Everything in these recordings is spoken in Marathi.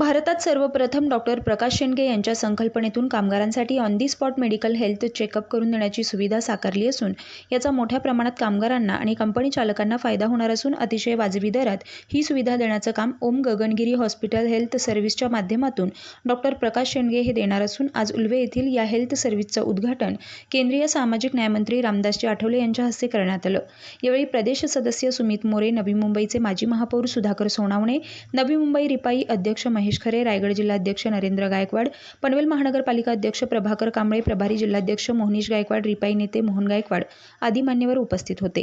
भारतात सर्वप्रथम डॉक्टर प्रकाश शेंडगे यांच्या संकल्पनेतून कामगारांसाठी on the spot medical health checkup करून देण्याची सुविधा साकारली असून याचा मोठ्या प्रमाणात कामगारांना आणि कंपनी चालकांना फायदा होणार असून अतिशय वाजवी दरात ही सुविधा देण्याचं काम ओम गगनगिरी हॉस्पिटल हेल्थ सर्व्हिसच्या माध्यमातून डॉक्टर प्रकाश शेंडगे हे देणार असून आज उल्वे येथील या हेल्थ सर्व्हिसचं उद्घाटन केंद्रीय सामाजिक न्यायमंत्री रामदासजी आठवले यांच्या हस्ते करण्यात आलं. यावेळी प्रदेश सदस्य सुमित मोरे नवी मुंबईचे माजी महापौर सुधाकर सोनावणे नवी मुंबई रिपाई अध्यक्ष महेश महेश खरे रायगड जिल्हाध्यक्ष नरेंद्र गायकवाड पनवेल महानगरपालिका अध्यक्ष प्रभाकर कांबळे प्रभारी जिल्हाध्यक्ष मोहनीश गायकवाड रिपाई नेते मोहन गायकवाड आदी मान्यवर उपस्थित होते.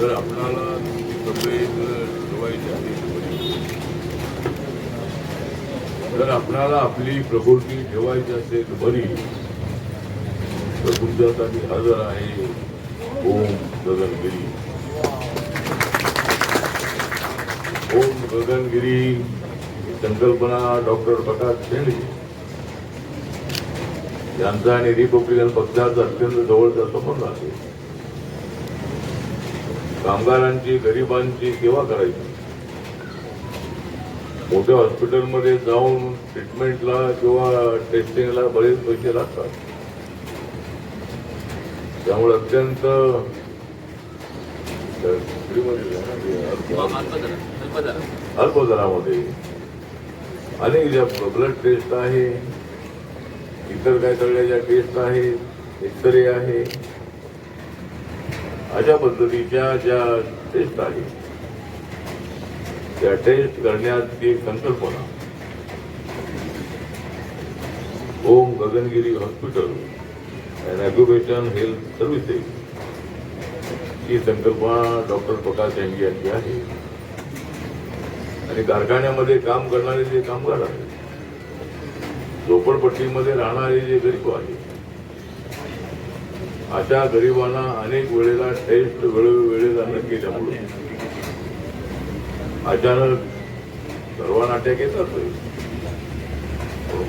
तर आपणाला तब्येत ठेवायची आहे. जर आपणाला आपली प्रकृती ठेवायची असेल बरी तर तुमच्यासाठी हजर आहे. ओम गगनगिरी ओम गगनगिरी संकल्पना डॉक्टर प्रकाश शेंडगे यांचा आणि रिपब्लिकन पक्षाचा अत्यंत जवळचा संबंध आहे. कामगारांची गरिबांची सेवा करायची. मोठ्या हॉस्पिटलमध्ये जाऊन ट्रीटमेंटला किंवा टेस्टिंगला बरेच पैसे लागतात. त्यामुळे अत्यंत अल्प दरामध्ये अनेक ज्या ब्लड टेस्ट आहे इतर काय सगळ्या टेस्ट आहेत एक्सरे आहे अशा पद्धतीच्या ज्या टेस्ट आहेत त्या टेस्ट करण्याची संकल्पना. Om Gaganagiri hospital and education health services. ही संकल्पना डॉक्टर प्रकाश यांची यांची आहे. आणि कारखान्यामध्ये काम करणारे जे कामगार आहेत झोपडपट्टीमध्ये राहणारे जे गरीब आहेत अशा गरिबांना अनेक वेळेला टेस्ट वेळोवेळेला न केल्यामुळे अचानक सर्वांना अटॅक येतात.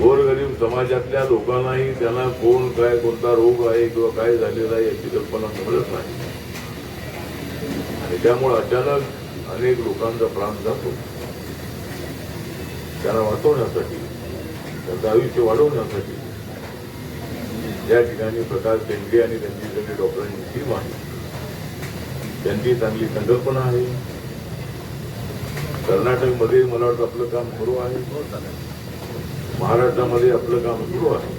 गोरगरीब समाजातल्या लोकांनाही त्यांना कोण काय कोणता रोग आहे किंवा काय झालेला आहे याची कल्पना समजत नाही. त्यामुळे अचानक अनेक लोकांचा प्राण जातो. त्यांना वाचवण्यासाठी त्यांचं आयुष्य वाढवण्यासाठी. या ठिकाणी प्रकाश शेंडगे आणि त्यांची सगळी डॉक्टरांची टीम आहे त्यांची चांगली संकल्पना आहे. कर्नाटकमध्ये मला वाटतं आपलं काम सुरू आहे. महाराष्ट्रामध्ये आपलं काम सुरू आहे.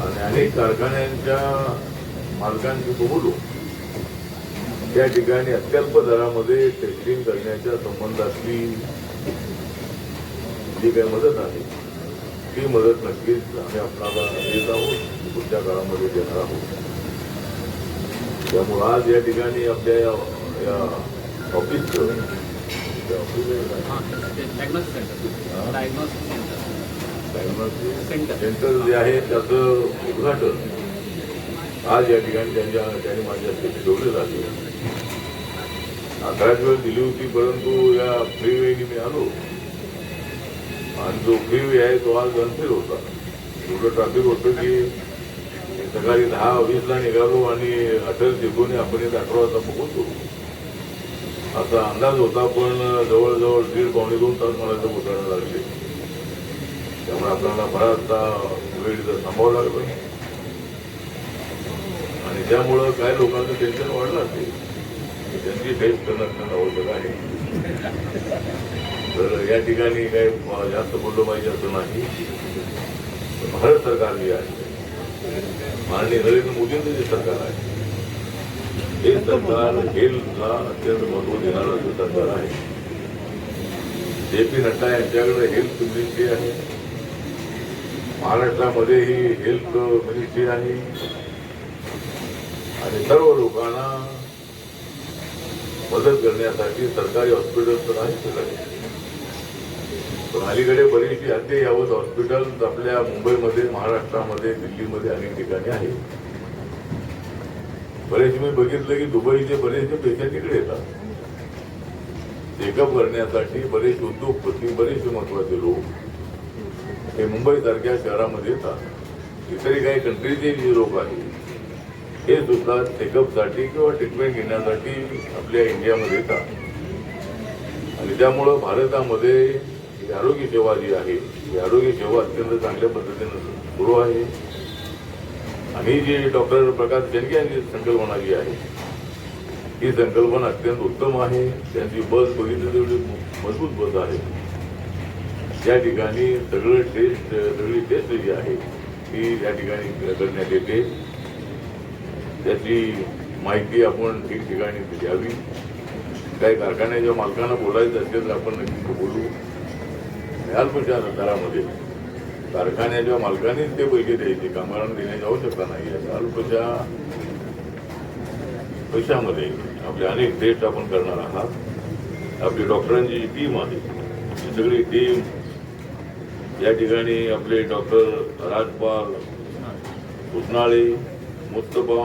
आणि अनेक कारखान्यांच्या मालकांशी बोलू. त्या ठिकाणी अत्यल्प दरामध्ये टेस्टिंग करण्याच्या संबंधातली जी काही मदत आहे ती मदत नक्कीच आम्ही आपणाला देत आहोत पुढच्या काळामध्ये देणार आहोत. त्यामुळे आज या ठिकाणी आपल्या या या ऑफिसचं डायग्नोस्टिक. सेंटर जे आहे त्याचं उद्घाटन आज या ठिकाणी त्यांच्या त्यांनी माझ्या हस्ते ठेवलं झाले अकराच वेळ दिली होती परंतु या फ्रीवेनी मी आलो. आणि जो फ्रीवे आहे तो आज अनफिर होता. एवढं ट्रॅफिक होतं की सकाळी दहा वीसला निघालो आणि अठरा एकोणी आपण येत अठरा वाजता पोहोचतो असा अंदाज होता पण जवळजवळ दीड पावणे दोन तास मला इथं पोचायला लागले. त्यामुळे आपल्याला बराचसा वेळ इथं थांबावं लागलं. त्याच्यामुळं त्यामुळं काय लोकांचं टेन्शन वाढलं असेल त्यांची फेस करणं आवश्यक आहे. तर या ठिकाणी काही जास्त बोललं पाहिजे असं नाही. भारत सरकार जे आहे माननीय नरेंद्र मोदींचं जे सरकार आहे हे सरकार हेल्थला अत्यंत महत्त्व देणारं जे सरकार आहे. जे पी नड्डा यांच्याकडे हेल्थ मिनिस्ट्री आहे. महाराष्ट्रामध्येही हेल्थ मिनिस्ट्री आहे. आणि सर्व लोकांना मदत करण्यासाठी सरकारी हॉस्पिटल तर आहे पण अलीकडे बरीचशी अद्ययावत हॉस्पिटल्स आपल्या मुंबईमध्ये महाराष्ट्रामध्ये दिल्लीमध्ये अनेक ठिकाणी आहेत. बरेचशे मी बघितलं की दुबईचे बरेचसे पेशंट इकडे येतात. चेकअप करण्यासाठी बरेचसे उद्योगपती बरेचसे महत्त्वाचे लोक हे मुंबईसारख्या शहरामध्ये येतात. इतरही काही कंट्रीचे जे लोक आहेत हे सुद्धा चेकअपसाठी किंवा ट्रीटमेंट घेण्यासाठी आपल्या इंडियामध्ये येतात. आणि त्यामुळं भारतामध्ये ही आरोग्य सेवा जी आहे ही आरोग्य सेवा अत्यंत चांगल्या पद्धतीनं सुरू आहे. आणि जी डॉक्टर प्रकाश शेंडगे यांची संकल्पना जी आहे ही संकल्पना अत्यंत उत्तम आहे. त्यांची बस बघितली तेवढी मजबूत बस आहे. या ठिकाणी सगळं टेस्ट सगळी टेस्ट जी आहे ती या ठिकाणी करण्यात येते. त्याची माहिती आपण ठिकठिकाणी द्यावी. काही कारखान्याच्या मालकांना बोलायचं असेल तर आपण नक्की बोलू. अल्पशा दरामध्ये कारखान्याच्या मालकानेच ते पैसे द्यायचे. कामगारांना देण्याची आवश्यकता नाही. आहे अल्पशा पैशामध्ये आपले अनेक टेस्ट आपण करणार आहात. आपली डॉक्टरांची जी टीम आहे. ती सगळी टीम या ठिकाणी आपले डॉक्टर राजपाल उजनाळे मुस्तफा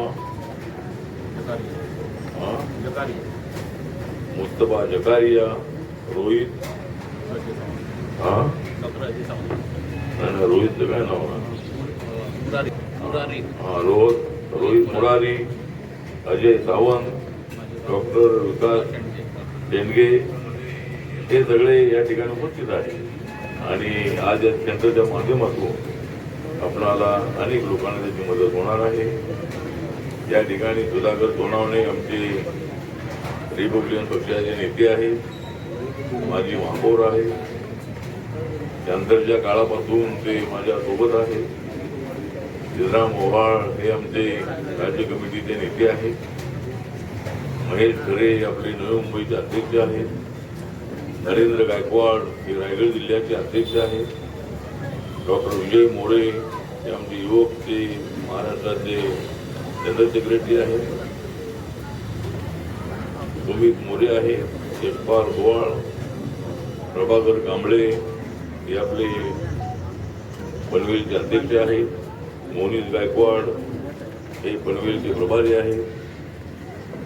मुस्तफा जकारिया रोहित। हा? सावंत. नाही, रोहितचं काय नाव हा रोहित रोहित मुरारी अजय सावंत डॉक्टर विकास देणगे हे सगळे या ठिकाणी उपस्थित आहेत. आणि आज या सेंटरच्या माध्यमातून आपणाला अनेक लोकांना त्याची मदत होणार आहे. या ठिकाणी सुधाकर सोनावणे आमचे रिपब्लिकन पक्षाचे नेते आहेत माझी महापौर आहे. त्यानंतरच्या काळापासून ते माझ्या सोबत आहे. सिद्धराम ओव्हाळ हे आमचे राज्य कमिटीचे नेते आहेत. महेश खरे आपले नवी मुंबईचे अध्यक्ष आहेत. नरेंद्र गायकवाड हे रायगड जिल्ह्याचे अध्यक्ष आहेत. डॉक्टर विजय मोरे हे आमचे युवकचे महाराष्ट्राचे जनरल सेक्रेटरी आहेत सुमित मोरे आहे. यशपाल गोवाळ, प्रभाकर कांबळे हे आपले पनवेलचे अध्यक्ष आहेत. मोनीस गायकवाड हे पनवेलचे प्रभारी आहेत.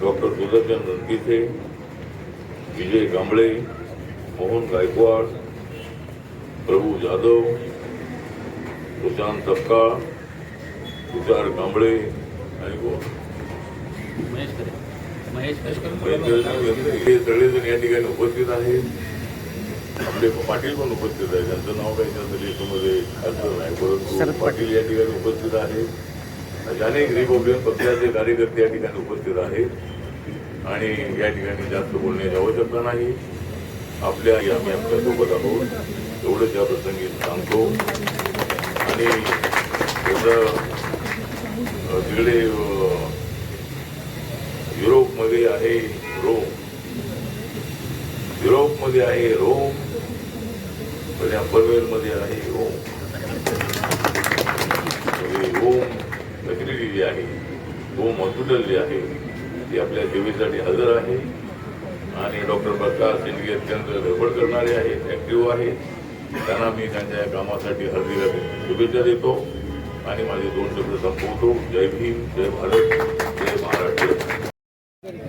डॉक्टर सुदर्शन रणपिसे विजय कांबळे मोहन गायकवाड, प्रभू जाधव, सुशांत सपकाळ, तुषार कांबळे हे सगळेजण या ठिकाणी उपस्थित आहेत आपले पाटील पण उपस्थित आहेत त्यांचं नाव काही त्यांचं लिस्टमध्ये असं नाही परंतु पाटील या ठिकाणी उपस्थित आहेत असे अनेक रिपब्लिकन पक्षाचे कार्यकर्ते या ठिकाणी उपस्थित आहेत आणि या ठिकाणी जास्त बोलण्याची आवश्यकता नाही आपल्या या आम्ही आमच्यासोबत आहोत एवढंच या प्रसंगी सांगतो आणि तिकडे युरोपमध्ये आहे रोम. युरोपमध्ये आहे रोम. पण या पनवेलमध्ये आहे रोम. म्हणजे रोम फॅसिलिटी जी आहे. रोम हॉस्पिटल जे आहे. ते आपल्या सेवेसाठी हजर आहे. आणि डॉक्टर प्रकाश शिंदे अत्यंत धडपड करणारे आहेत ॲक्टिव्ह आहेत. त्यांना मी त्यांच्या या कामासाठी हळदीला शुभेच्छा देतो. आणि माझे दोन शब्द संपवतो. जय भीम जय भारत जय महाराष्ट्र.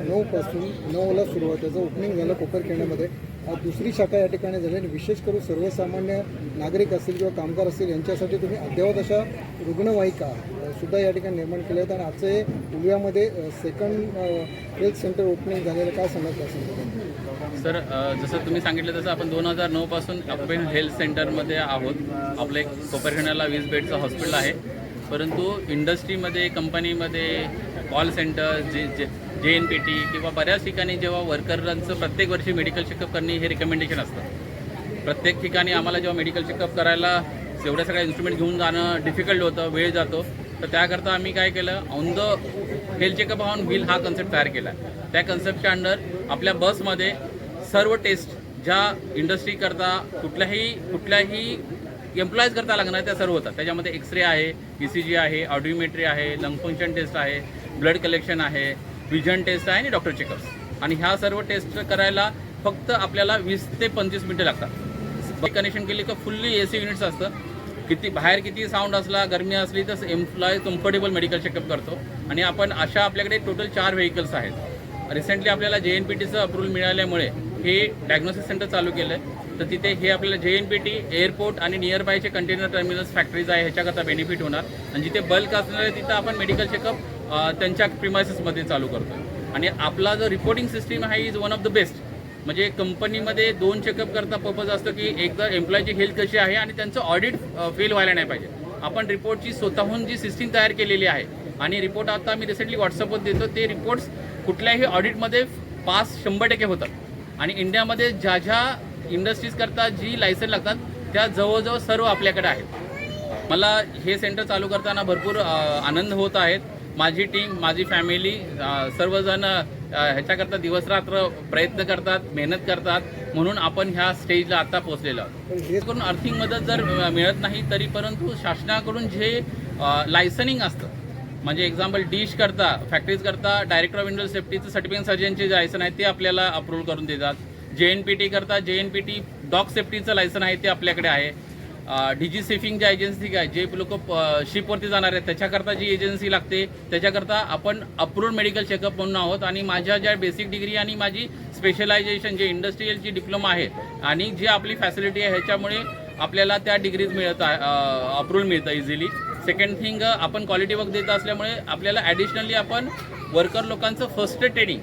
नऊ पासून नऊला सुरुवात त्याचं ओपनिंग झालं कोपरखेड्यामध्ये आज दुसरी शाखा या ठिकाणी झाली आणि विशेष करून सर्वसामान्य नागरिक असतील किंवा कामगार असतील यांच्यासाठी तुम्ही अद्ययावत अशा रुग्णवाहिका सुद्धा या ठिकाणी निर्माण केल्या आहेत. आणि आजचं हे उलव्यामध्ये सेकंड हेल्थ सेंटर ओपनिंग झालेलं काय सांगत असेल सर जसं तुम्ही सांगितलं तसं आपण दोन हजार नऊ पासून हेल्थ सेंटरमध्ये आहोत. आपलं एक कोपरखेड्याला वीस बेडचं हॉस्पिटल आहे. परंतु इंडस्ट्रीमध्ये कंपनीमध्ये कॉल सेंटर जे जे जे एन पी टी किंवा बऱ्याच ठिकाणी जेव्हा वर्करांचं प्रत्येक वर्षी मेडिकल चेकअप करणे हे रिकमेंडेशन असतं. प्रत्येक ठिकाणी आम्हाला जेव्हा मेडिकल चेकअप करायला एवढ्या सगळ्या इन्स्ट्रुमेंट घेऊन जाणं डिफिकल्ट होतं वेळ जातो तर त्याकरता आम्ही काय केलं on the health checkup on wheel हा कन्सेप्ट तयार केला. त्या कन्सेप्टच्या अंडर आपल्या बसमध्ये सर्व टेस्ट ज्या इंडस्ट्रीकरता कुठल्याही कुठल्याही एम्प्लॉईज करता लागणार त्या सर्व होतात त्याच्यामध्ये एक्स रे आहे ई सी जी आहे ऑडिओमेट्री आहे लंग फंक्शन टेस्ट आहे ब्लड कलेक्शन आहे विजन टेस्ट आहे आणि डॉक्टर चेकअप्स आणि ह्या सर्व टेस्ट करायला फक्त आपल्याला वीस ते पंचवीस मिनटं लागतात. कनेक्शन केली का फुल्ली ए सी युनिट्स असतं. किती बाहेर किती साऊंड असला गरमी असली तर एम्प्लॉय कम्फर्टेबल मेडिकल चेकअप करतो. आणि आपण अशा आपल्याकडे टोटल चार व्हेकल्स आहेत. रिसेंटली आपल्याला जे एन पी टीचं अप्रूव्हल मिळाल्यामुळे हे डायग्नोसिस सेंटर चालू केलं आहे तर तिथे हे आपल्याला J N P T airport आणि नियर बायचे कंटेनर टर्मिनल्स फॅक्टरीज आहे ह्याच्याकरता बेनिफिट होणार. आणि जिथे बल्क असणार तिथं आपण मेडिकल चेकअप त्यांच्या प्रिमायसेसमध्ये चालू करतो आणि आपला जो रिपोर्टिंग सिस्टीम आहे is one of the best म्हणजे कंपनीमध्ये दोन चेकअप करता पर्पज असतं की एकदा एम्प्लॉयची हेल्थ कशी आहे आणि त्यांचं ऑडिट फेल व्हायला नाही पाहिजे. आपण रिपोर्टची स्वतःहून जी सिस्टीम तयार केलेली आहे आणि रिपोर्ट आता मी रिसेंटली व्हॉट्सअपवर देतो ते रिपोर्ट्स कुठल्याही ऑडिटमध्ये पास शंभर टक्के होतात. आणि इंडियामध्ये ज्या ज्या इंडस्ट्रीजकरता जी लायसन लागतात त्या जवळजवळ सर्व आपल्याकडे आहेत. मला हे सेंटर चालू करताना भरपूर आनंद होत आहेत. माझी टीम माझी फॅमिली सर्वजण ह्याच्याकरता दिवसरात्र प्रयत्न करतात मेहनत करतात. म्हणून आपण ह्या स्टेजला आता पोहोचलेलो आहोत. करून आर्थिक मदत जर मिळत नाही तरी परंतु शासनाकडून जे लायसनिंग असतं म्हणजे एक्झाम्पल डिश करता फॅक्टरीज करता डायरेक्टर ऑफ इंडस्ट्रियल सेफ्टीचं सर्टिफिकेट सर्जनचे जे लायसन आहे ते आपल्याला अप्रूव्ह करून देतात. जे एन पी टी करता J N P T dock सेफ्टीचं licence आहे ते आपल्याकडे आहे. डीजी सेफिंग ज्या एजन्सी आहे जे लोक शिपवरती जाणार आहेत त्याच्याकरता जी एजन्सी लागते त्याच्याकरता आपण अप्रूव्ड मेडिकल चेकअप म्हणून आहोत. आणि माझ्या ज्या बेसिक डिग्री आणि माझी स्पेशलायझेशन जे इंडस्ट्रीयलची डिप्लोमा आहे आणि जी आपली फॅसिलिटी आहे ह्याच्यामुळे आपल्याला त्या डिग्रीज मिळत आहे अप्रूव्हल मिळतं इझिली सेकंड थिंग आपण क्वालिटी वर्क देत असल्यामुळे आपल्याला ॲडिशनली आपण वर्कर लोकांचं फर्स्ट ट्रेनिंग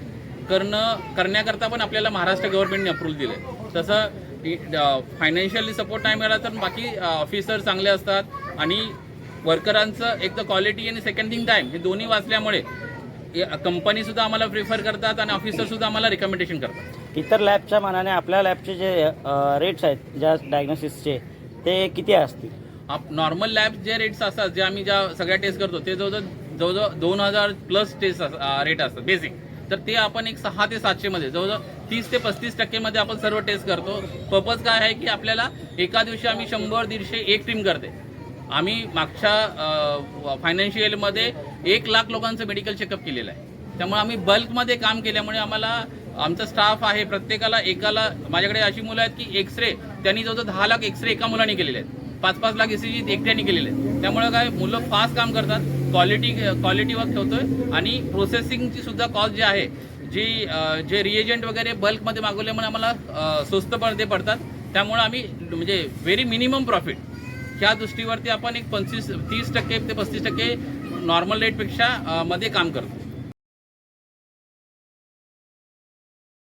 करणं करण्याकरता पण आपल्याला महाराष्ट्र गव्हर्नमेंटने अप्रूव्हल दिलं आहे तसं फायनान्शियली सपोर्ट नाही मिळाला तर बाकी ऑफिसर चांगले असतात आणि वर्करांचं एक तर क्वालिटी आणि सेकंड थिंग टाईम हे दोन्ही वाचल्यामुळे कंपनीसुद्धा आम्हाला प्रिफर करतात आणि ऑफिसरसुद्धा आम्हाला रिकमेंडेशन करतात. इतर लॅबच्या मानाने आपल्या लॅबचे जे रेट्स आहेत ज्या डायग्नोसिसचे ते किती असतील? आप नॉर्मल लॅब जे रेट्स असतात जे आम्ही ज्या सगळ्या टेस्ट करतो ते जवळजवळ जवळजवळ दोन हजार प्लस टेस्ट रेट असतात बेसिक तर ते आपण एक सहा ते सातशेमध्ये जवळजवळ तीस ते पस्तीस टक्केमध्ये आपण सर्व टेस्ट करतो. पर्पज काय आहे की आपल्याला एका दिवशी आम्ही शंभर दीडशे एक टीम करते. आम्ही मागच्या फायनान्शियलमध्ये एक लाख लोकांचं मेडिकल चेकअप केलेलं आहे. त्यामुळे आम्ही बल्कमध्ये काम केल्यामुळे आम्हाला आमचा स्टाफ आहे प्रत्येकाला एकाला माझ्याकडे अशी मुलं आहेत की एक्सरे त्यांनी जवळजवळ दहा लाख एक्सरे एका मुलाने केलेले आहेत. पाच पाच लाख एसीजी एकट्याने केलेले आहेत. त्यामुळे काय मुलं फास्ट काम करतात क्वालिटी क्वालिटी वर्क ठेवतोय आणि प्रोसेसिंगची सुद्धा कॉस्ट जी आहे जी जे रिएजंट वगैरे बल्कमध्ये मागवल्यामुळे आम्हाला अं, स्वस्त पडते पडतात. त्यामुळे आम्ही म्हणजे व्हेरी मिनिमम प्रॉफिट ह्या दृष्टीवरती आपण एक पंचवीस तीस टक्के ते पस्तीस टक्के नॉर्मल रेटपेक्षा मध्ये काम करतो.